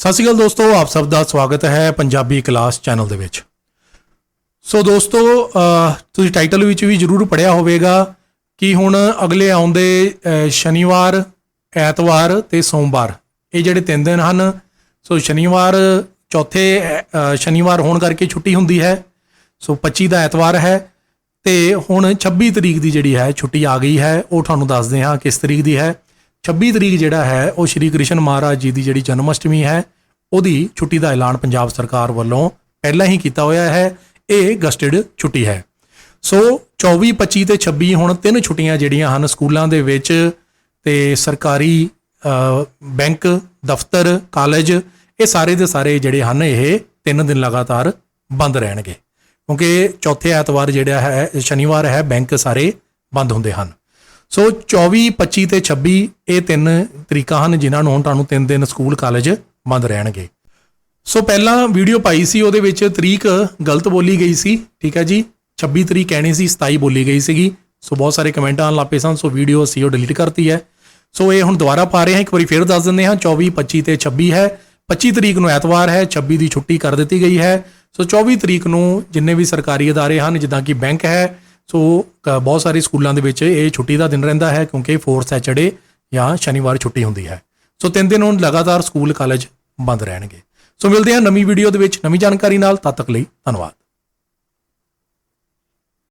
ਸਤਿ ਸ਼੍ਰੀ ਅਕਾਲ ਦੋਸਤੋ, ਆਪ ਸਭ ਦਾ ਸਵਾਗਤ ਹੈ ਪੰਜਾਬੀ ਕਲਾਸ ਚੈਨਲ ਦੇ ਵਿੱਚ। ਸੋ ਦੋਸਤੋ ਤੁਸੀਂ ਟਾਈਟਲ ਵਿੱਚ ਵੀ ਜ਼ਰੂਰ ਪੜਿਆ ਹੋਵੇਗਾ ਕਿ ਹੁਣ ਅਗਲੇ ਆਉਂਦੇ ਸ਼ਨੀਵਾਰ, ਐਤਵਾਰ ਤੇ ਸੋਮਵਾਰ। ਇਹ ਜਿਹੜੇ ਤਿੰਨ ਦਿਨ ਹਨ, ਸੋ ਸ਼ਨੀਵਾਰ ਚੌਥੇ ਸ਼ਨੀਵਾਰ ਹੋਣ ਕਰਕੇ ਛੁੱਟੀ ਹੁੰਦੀ ਹੈ। ਸੋ 25 ਦਾ ਐਤਵਾਰ ਹੈ ਤੇ ਹੁਣ 26 ਤਰੀਕ ਦੀ ਜਿਹੜੀ ਹੈ, ਛੁੱਟੀ ਆ ਗਈ ਹੈ। ਉਹ ਤੁਹਾਨੂੰ ਦੱਸਦੇ ਹਾਂ ਕਿਸ ਤਰੀਕ ਦੀ ਹੈ। 26 ਤਰੀਕ ਜਿਹੜਾ ਹੈ, ਉਹ ਸ਼੍ਰੀ ਕ੍ਰਿਸ਼ਨ ਮਹਾਰਾਜ ਜੀ ਦੀ ਜਿਹੜੀ ਜਨਮ ਅਸ਼ਟਮੀ ਹੈ, ਉਹਦੀ ਛੁੱਟੀ ਦਾ ਐਲਾਨ ਪੰਜਾਬ ਸਰਕਾਰ ਵੱਲੋਂ ਪਹਿਲਾਂ ਹੀ ਕੀਤਾ ਹੋਇਆ ਹੈ। ਇਹ ਗਸਟਡ ਛੁੱਟੀ ਹੈ। ਸੋ 24 25 ਤੇ 26 ਹੁਣ ਤਿੰਨ ਛੁੱਟੀਆਂ ਜਿਹੜੀਆਂ ਹਨ ਸਕੂਲਾਂ ਦੇ ਵਿੱਚ ਤੇ ਸਰਕਾਰੀ ਬੈਂਕ, ਦਫ਼ਤਰ, ਕਾਲਜ, ਇਹ ਸਾਰੇ ਦੇ ਸਾਰੇ ਜਿਹੜੇ ਹਨ, ਇਹ ਤਿੰਨ ਦਿਨ ਲਗਾਤਾਰ ਬੰਦ ਰਹਿਣਗੇ। ਕਿਉਂਕਿ ਚੌਥੇ ਐਤਵਾਰ ਜਿਹੜਾ ਹੈ, ਸ਼ਨੀਵਾਰ ਹੈ, ਬੈਂਕ ਸਾਰੇ ਬੰਦ ਹੁੰਦੇ ਹਨ। ਸੋ 24 25 ਤੇ 26 ਇਹ ਤਿੰਨ ਤਰੀਕਾਂ ਹਨ ਜਿਨ੍ਹਾਂ ਨੂੰ ਹੁਣ ਤੁਹਾਨੂੰ ਤਿੰਨ ਦਿਨ ਸਕੂਲ, ਕਾਲਜ ਬੰਦ ਰਹਿਣਗੇ। ਸੋ ਪਹਿਲਾਂ ਵੀਡੀਓ ਪਾਈ ਸੀ, ਉਹਦੇ ਵਿੱਚ ਤਰੀਕ ਗਲਤ ਬੋਲੀ ਗਈ ਸੀ, ਠੀਕ ਹੈ ਜੀ? 26 ਤਰੀਕ ਕਹਿਣੀ ਸੀ 27 ਬੋਲੀ ਗਈ ਸੀਗੀ। ਸੋ ਬਹੁਤ ਸਾਰੇ ਕਮੈਂਟ ਆਉਣ ਲੱਪੇ ਸਨ ਸੋ ਵੀਡੀਓ ਅਸੀਂ ਉਹ ਡਿਲੀਟ ਕਰਤੀ ਹੈ। ਸੋ ਇਹ ਹੁਣ ਦੁਬਾਰਾ ਪਾ ਰਹੇ ਹਾਂ, ਇੱਕ ਵਾਰੀ ਫੇਰ ਦੱਸ ਦਿੰਦੇ ਹਾਂ 24 25 ਤੇ 26 ਹੈ। 25 ਤਰੀਕ ਨੂੰ ਐਤਵਾਰ ਹੈ 26 ਦੀ ਛੁੱਟੀ ਕਰ ਦਿੱਤੀ ਗਈ ਹੈ। ਸੋ 24 ਤਰੀਕ ਨੂੰ ਜਿੰਨੇ ਵੀ ਸਰਕਾਰੀ ਅਦਾਰੇ ਹਨ, ਜਿੱਦਾਂ ਕਿ ਬੈਂਕ ਹੈ ਸੋ ਬਹੁਤ ਸਾਰੇ ਸਕੂਲਾਂ ਦੇ ਵਿੱਚ ਇਹ ਛੁੱਟੀ ਦਾ ਦਿਨ ਰਹਿੰਦਾ ਹੈ ਕਿਉਂਕਿ ਫੋਰਥ ਸੈਚਰਡੇ ਜਾਂ ਸ਼ਨੀਵਾਰ ਛੁੱਟੀ ਹੁੰਦੀ ਹੈ। ਸੋ ਤਿੰਨ ਦਿਨ ਹੁਣ ਲਗਾਤਾਰ ਸਕੂਲ ਕਾਲਜ ਬੰਦ ਰਹਿਣਗੇ। ਸੋ ਮਿਲਦੇ ਹਾਂ ਨਵੀਂ ਵੀਡੀਓ ਦੇ ਵਿੱਚ ਨਵੀਂ ਜਾਣਕਾਰੀ ਨਾਲ, ਤਦ ਤੱਕ ਲਈ ਧੰਨਵਾਦ।